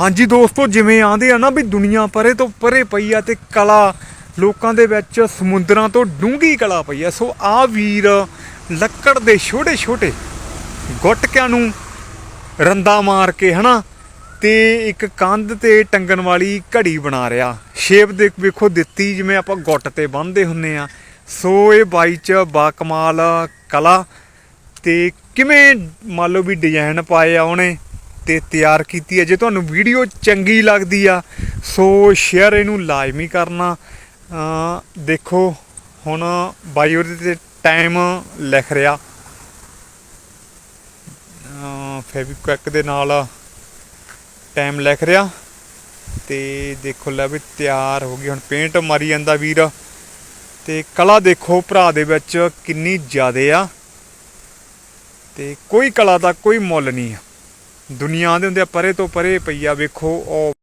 ਹਾਂਜੀ ਦੋਸਤੋ, ਜਿਵੇਂ ਆਂਦੇ ਆ ਨਾ ਵੀ ਦੁਨੀਆ ਪਰੇ ਤੋਂ ਪਰੇ ਪਈ ਆ ਤੇ ਕਲਾ, ਲੋਕਾਂ ਦੇ ਵਿੱਚ ਸਮੁੰਦਰਾਂ ਤੋਂ ਡੂੰਘੀ ਕਲਾ ਪਈ ਆ। ਸੋ ਆ ਵੀਰ ਲੱਕੜ ਦੇ ਛੋਟੇ ਛੋਟੇ ਗੁੱਟਕਿਆਂ ਨੂੰ ਰੰਦਾ ਮਾਰ ਕੇ, ਹਨਾ, ਤੇ ਇੱਕ ਕੰਧ ਤੇ ਟੰਗਣ ਵਾਲੀ ਘੜੀ ਬਣਾ ਰਿਹਾ। ਸ਼ੇਪ ਦੇ ਵੇਖੋ, ਦਿੱਤੀ ਜਿਵੇਂ ਆਪਾਂ ਗੁੱਟ ਤੇ ਬੰਨਦੇ ਹੁੰਨੇ ਆ। ਸੋ ਇਹ ਬਾਈ ਚ ਬਾ ਕਮਾਲ ਕਲਾ, ਤੇ ਕਿਵੇਂ ਮੰਨ ਲਓ ਵੀ ਡਿਜ਼ਾਈਨ ਪਾਏ ਆ ਉਹਨੇ ਤੇ ਤਿਆਰ ਕੀਤੀ ਹੈ। ਜੇ ਤੁਹਾਨੂੰ ਵੀਡੀਓ ਚੰਗੀ ਲੱਗਦੀ ਆ, ਸੋ ਸ਼ੇਅਰ ਇਹਨੂੰ ਲਾਜ਼ਮੀ ਕਰਨਾ। ਦੇਖੋ, ਹੁਣ ਬਾਈ ਉਹਦੇ ਤੇ ਟਾਈਮ ਲਿਖ ਰਿਹਾ। ਫੈਬਿਕਵਿਕ ਦੇ ਨਾਲ ਟਾਈਮ ਲਿਖ ਰਿਹਾ। ਤੇ ਦੇਖੋ ਲੈ ਵੀ ਤਿਆਰ ਹੋ ਗਈ। ਹੁਣ ਪੇਂਟ ਮਾਰੀ ਜਾਂਦਾ ਵੀਰ। ਤੇ ਕਲਾ ਦੇਖੋ ਭਰਾ ਦੇ ਵਿੱਚ ਕਿੰਨੀ ਜ਼ਿਆਦੇ ਆ। ਤੇ ਕੋਈ ਕਲਾ ਦਾ ਕੋਈ ਮੁੱਲ ਨਹੀਂ ਆ। ਦੁਨੀਆ ਦੇ ਹੁੰਦੇ ਆ ਪਰੇ ਤੋਂ ਪਰੇ ਪਈ ਆ ਵੇਖੋ ਉਹ